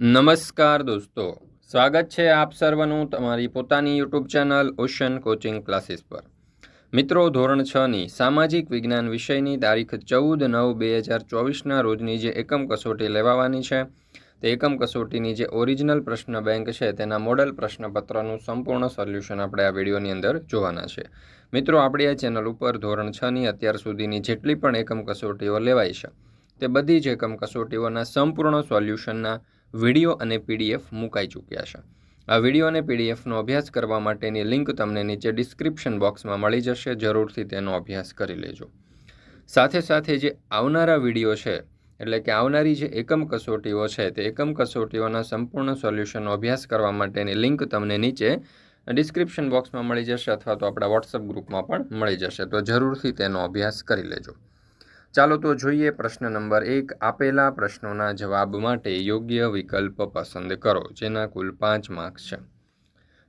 નમસ્કાર દોસ્તો. સ્વાગત છે આપ સર્વનું તમારી પોતાની YouTube channel Ocean coaching classes પર. મિત્રો, ધોરણ છ ની સામાજિક વિજ્ઞાન વિષયની તારીખ ચૌદ નવ બે હજાર ચોવીસના રોજની જે એકમ કસોટી લેવાવાની છે, તે એકમ કસોટીની જે ઓરિજિનલ પ્રશ્ન બેંક છે, તેના મોડલ પ્રશ્નપત્રનું સંપૂર્ણ સોલ્યુશન આપણે આ વિડીયોની અંદર જોવાના છે. મિત્રો, આપણી આ ચેનલ ઉપર ધોરણ છની અત્યાર સુધીની જેટલી પણ એકમ કસોટીઓ લેવાય છે, તે બધી જ એકમ કસોટીઓના સંપૂર્ણ સોલ્યુશનના વીડિયો અને પીડીએફ મુકાઈ ચૂક્યા છે. આ વીડિયો અને પીડીએફનો અભ્યાસ કરવા માટેની લિંક તમને નીચે ડિસ્ક્રિપ્શન બોક્સમાં મળી જશે, જરૂરથી તેનો અભ્યાસ કરી લેજો. સાથે સાથે જે આવનારા વીડિયો છે, એટલે કે આવનારી જે એકમ કસોટીઓ છે, તે એકમ કસોટીઓના સંપૂર્ણ સોલ્યુશનનો અભ્યાસ કરવા માટેની લિંક તમને નીચે ડિસ્ક્રિપ્શન બોક્સમાં મળી જશે અથવા તો આપણા વોટ્સઅપ ગ્રુપમાં પણ મળી જશે. તો જરૂરથી તેનો અભ્યાસ કરી લેજો. ચાલો તો જોઈએ પ્રશ્ન નંબર એક. આપેલા પ્રશ્નોના જવાબ માટે યોગ્ય વિકલ્પ પસંદ કરો, જેના કુલ પાંચ માર્ક્સ છે.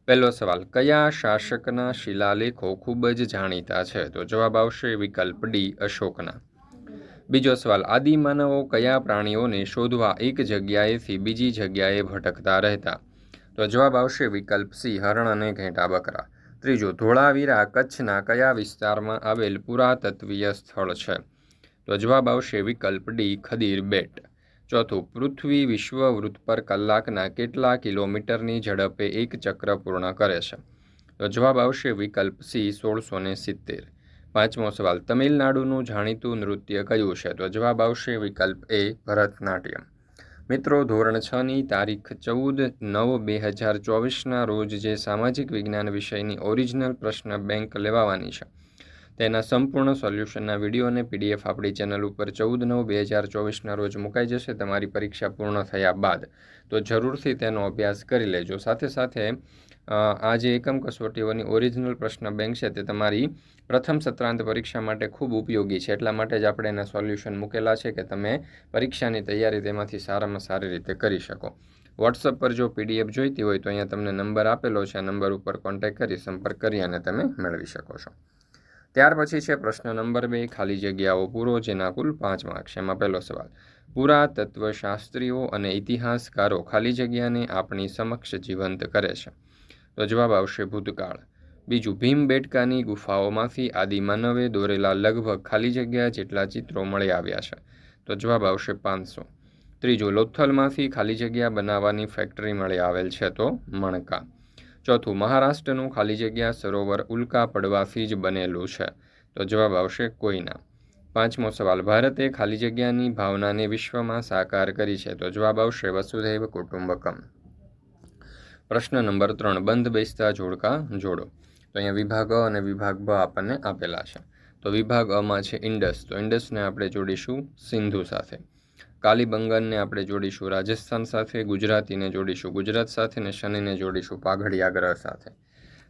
પહેલો સવાલ, કયા શાસકના શિલાલેખો ખૂબ જ જાણીતા છે? તો જવાબ આવશે વિકલ્પ ડી, અશોકના. બીજો સવાલ, આદિમાનવો કયા પ્રાણીઓને શોધવા એક જગ્યાએથી બીજી જગ્યાએ ભટકતા રહેતા? તો જવાબ આવશે વિકલ્પ સી, હરણ અને ઘેંટા બકરા. ત્રીજો, ધોળાવીરા કચ્છના કયા વિસ્તારમાં આવેલ પુરાતત્વીય સ્થળ છે? તો જવાબ આવશે વિકલ્પ ડી, ખદીર બેટ. ચોથું, પૃથ્વી વિશ્વવૃત્ત પર કલાકના કેટલા કિલોમીટરની ઝડપે એક ચક્ર પૂર્ણ કરે છે? તો જવાબ આવશે વિકલ્પ સી, સોળસો ને સિત્તેર. પાંચમો સવાલ, તમિલનાડુનું જાણીતું નૃત્ય કયું છે? તો જવાબ આવશે વિકલ્પ એ, ભરતનાટ્યમ. મિત્રો, ધોરણ છની તારીખ ચૌદ નવ બે હજાર ચોવીસના રોજ જે સામાજિક વિજ્ઞાન વિષયની ઓરિજિનલ પ્રશ્ન બેંક લેવાવાની છે. તેના સંપૂર્ણ સોલ્યુશનના વીડિયો અને પીડીએફ આપણી ચેનલ ઉપર ચૌદ નવ બે હજાર ચોવીસના રોજ મુકાઈ જશે. તમારી પરીક્ષા પૂર્ણ થયા બાદ. તો જરૂરથી તેનો અભ્યાસ કરી લેજો. સાથે સાથે આ જે એકમ કસોટીઓની ઓરિજિનલ પ્રશ્ન બેંક છે તે તમારી પ્રથમ સત્રાંત પરીક્ષા માટે ખૂબ ઉપયોગી છે. એટલા માટે જ આપણે એના સોલ્યુશન મૂકેલા છે કે તમે પરીક્ષાની તૈયારી તેમાંથી સારામાં સારી રીતે કરી શકો. વોટ્સઅપ પર જો પીડીએફ જોઈતી હોય તો અહીંયા તમને નંબર આપેલો છે. આ નંબર ઉપર કોન્ટેક્ટ કરી સંપર્ક કરી અને તમે મેળવી શકો છો. ત્યાર પછી છે પ્રશ્ન નંબર બે, ખાલી જગ્યાઓ પૂરો જેના કુલ પાંચ માર્ક્સ એમાં પહેલો સવાલ, પુરાતત્વશાસ્ત્રીઓ અને ઇતિહાસકારો ખાલી જગ્યાને આપણી સમક્ષ જીવંત કરે છે? તો જવાબ આવશે ભૂતકાળ. બીજું, ભીમ બેટકાની ગુફાઓમાંથી આદિમાનવે દોરેલા લગભગ ખાલી જગ્યા જેટલા ચિત્રો મળી આવ્યા છે. તો જવાબ આવશે પાંચસો. ત્રીજું, લોથલમાંથી ખાલી જગ્યા બનાવવાની ફેક્ટરી મળી આવેલ છે તો મણકા. ચોથું, મહારાષ્ટ્રનું ખાલી જગ્યા સરોવર ઉલ્કા પડવાથી જ બનેલું છે. તો જવાબ આવશે કોઈના. પાંચમો સવાલ, ભારતે ખાલી જગ્યાની ભાવનાને વિશ્વમાં સાકાર કરી છે. તો જવાબ આવશે વસુધૈવ કુટુંબકમ. પ્રશ્ન નંબર ત્રણ, બંધ બેસતા જોડકા જોડો. તો અહીંયા વિભાગ અ અને વિભાગ બ આપણને આપેલા છે. તો વિભાગ અમાં છે ઇન્ડસ. તો ઇન્ડસને આપણે જોડીશું સિંધુ સાથે. કાલીબંગનને આપણે જોડીશું, રાજસ્થાન સાથે, ગુજરાતીને જોડીશું, ગુજરાત સાથે ને શનિને જોડીશું પાઘડિયા ગ્રહ સાથે.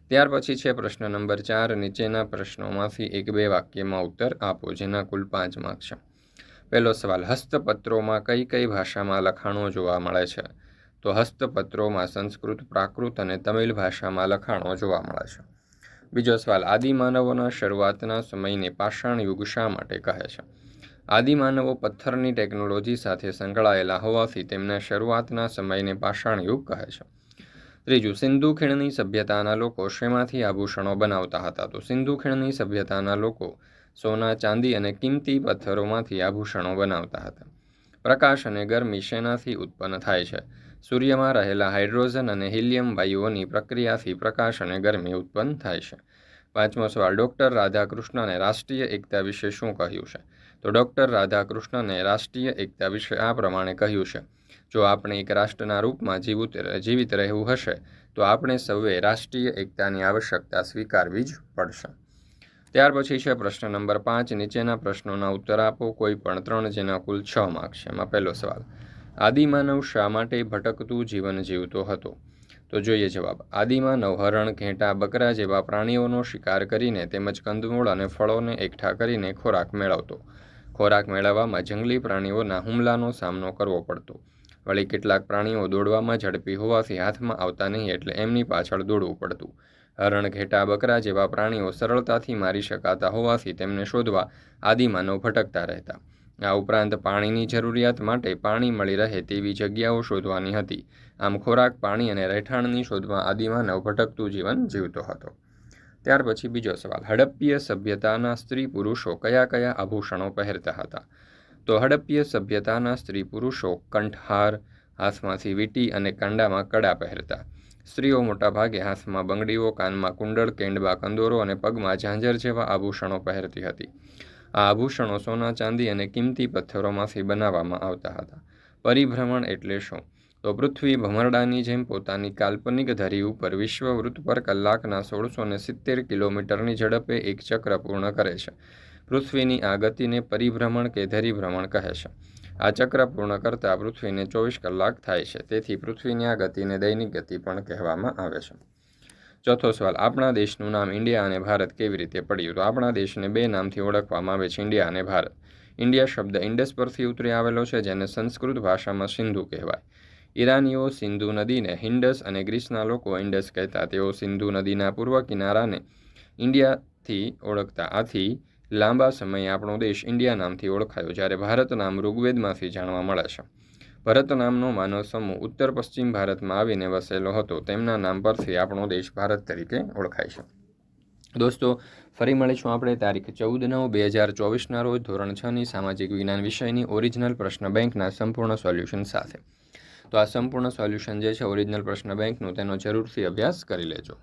ત્યાર પછી છે પ્રશ્ન નંબર ચાર, નીચેના પ્રશ્નોમાંથી એક બે વાક્યમાં ઉત્તર આપો, જેના કુલ પાંચ માર્ક છે. પહેલો સવાલ, હસ્તપત્રોમાં કઈ કઈ ભાષામાં લખાણો જોવા મળે છે? તો હસ્તપત્રોમાં સંસ્કૃત, પ્રાકૃત અને તમિલ ભાષામાં લખાણો જોવા મળે છે. બીજો સવાલ આદિમાનવોના શરૂઆતના સમયને પાષાણ યુગ શા માટે કહે છે? આદિમાનવો પથ્થરની ટેકનોલોજી સાથે સંકળાયેલા હોવાથી તેમના શરૂઆતના સમયને પાષાણ યુગ કહે છે. ત્રીજું, સિંધુ ખીણની સભ્યતાના લોકો શેમાંથી આભૂષણો બનાવતા હતા? તો સિંધુ ખીણની સભ્યતાના લોકો સોના, ચાંદી અને કિંમતી પથ્થરોમાંથી આભૂષણો બનાવતા હતા. પ્રકાશ અને ગરમી શેનાથી ઉત્પન્ન થાય છે? સૂર્યમાં રહેલા હાઇડ્રોજન અને હિલિયમ વાયુઓની પ્રક્રિયાથી પ્રકાશ અને ગરમી ઉત્પન્ન થાય છે. પાંચમો સવાલ, ડૉક્ટર રાધાકૃષ્ણને રાષ્ટ્રીય એકતા વિશે શું કહ્યું છે? તો ડૉક્ટર રાધાકૃષ્ણને રાષ્ટ્રીય એકતા વિશે આ પ્રમાણે કહ્યું છે, જો આપણે એક રાષ્ટ્રના રૂપમાં જીવિત જીવિત રહેવું હશે, તો આપણે સૌએ રાષ્ટ્રીય એકતાની આવશ્યકતા સ્વીકારવી જ પડશે. ત્યાર પછી છે પ્રશ્ન નંબર પાંચ, નીચેના પ્રશ્નોના ઉત્તર આપો, કોઈ પણ ત્રણ જેના કુલ છ માર્ક્સ છે. એમાં પહેલો સવાલ આદિમાનવ શા માટે ભટકતું જીવન જીવતો હતો? તો જોઈએ જવાબ. આદિમાનવ હરણ, ઘેંટા, બકરા જેવા પ્રાણીઓનો શિકાર કરીને તેમજ કંદમૂળ અને ફળોને એકઠા કરીને ખોરાક મેળવતો. ખોરાક મેળવવામાં જંગલી પ્રાણીઓના હુમલાનો સામનો કરવો પડતો. વળી કેટલાક પ્રાણીઓ દોડવામાં ઝડપી હોવાથી હાથમાં આવતા નહીં એટલે એમની પાછળ દોડવું પડતું. હરણ, ઘેટા, બકરા જેવા પ્રાણીઓ સરળતાથી મારી શકાતા હોવાથી તેમને શોધવા આદિમાનવ ભટકતા રહેતા. આ ઉપરાંત પાણીની જરૂરિયાત માટે પાણી મળી રહે તેવી જગ્યાઓ શોધવાની હતી. આમ ખોરાક, પાણી અને રહેઠાણની શોધમાં આદિમાનવ ભટકતું જીવન જીવતો હતો. ત્યાર પછી બીજો સવાલ, હડપ્પીય સભ્યતાના સ્ત્રી પુરુષો કયા કયા આભૂષણો પહેરતા હતા? તો હડપ્પીય સભ્યતાના સ્ત્રી પુરુષો કંઠહાર, હાથમાંથી વીંટી અને કાંડામાં કડા પહેરતા. સ્ત્રીઓ મોટાભાગે હાથમાં બંગડીઓ, કાનમાં કુંડળ, કેંડબા, કંદોરો અને પગમાં ઝાંઝર જેવા આભૂષણો પહેરતી હતી. આ આભૂષણો સોના, ચાંદી અને કિંમતી પથ્થરોમાંથી બનાવવામાં આવતા હતા. પરિભ્રમણ એટલે શું? તો પૃથ્વી ભમરડાની જેમ પોતાની કાલ્પનિક ધરી ઉપર વિશ્વવૃત્ત પર કલાકના સોળસો ને સિત્તેર કિલોમીટરની ઝડપે એક ચક્ર પૂર્ણ કરે છે. પૃથ્વીની આ ગતિને પરિભ્રમણ કે ધરીભ્રમણ કહે છે. આ ચક્ર પૂર્ણ કરતાં પૃથ્વીને ચોવીસ કલાક થાય છે. તેથી પૃથ્વીની આ ગતિને દૈનિક ગતિ પણ કહેવામાં આવે છે. ચોથો સવાલ, આપણા દેશનું નામ ઇન્ડિયા અને ભારત કેવી રીતે પડ્યું? તો આપણા દેશને બે નામથી ઓળખવામાં આવે છે, ઇન્ડિયા અને ભારત. ઇન્ડિયા શબ્દ ઇન્ડસ પરથી ઉતરી આવેલો છે, જેને સંસ્કૃત ભાષામાં સિંધુ કહેવાય. ઈરાનીઓ સિંધુ નદીને હિન્ડસ અને ગ્રીસના લોકો ઇન્ડસ કહેતા. તેઓ સિંધુ નદીના પૂર્વ કિનારાને ઇન્ડિયાથી ઓળખતા. આથી લાંબા સમયે આપણો દેશ ઇન્ડિયા નામથી ઓળખાયો, જ્યારે ભારત નામ ઋગ્વેદમાંથી જાણવા મળે છે. ભરત નામનો માનવ સમૂહ ઉત્તર પશ્ચિમ ભારતમાં આવીને વસેલો હતો. તેમના નામ પરથી આપણો દેશ ભારત તરીકે ઓળખાય છે. દોસ્તો, ફરી મળીશું આપણે તારીખ ચૌદ નવ બે હજાર ચોવીસના રોજ ધોરણ છની સામાજિક વિજ્ઞાન વિષયની ઓરિજિનલ પ્રશ્ન બેંકના સંપૂર્ણ સોલ્યુશન સાથે. તો આ સંપૂર્ણ સોલ્યુશન જે છે, ઓરિજિનલ પ્રશ્ન બેંકનું, તેનો જરૂરથી અભ્યાસ કરી લેજો.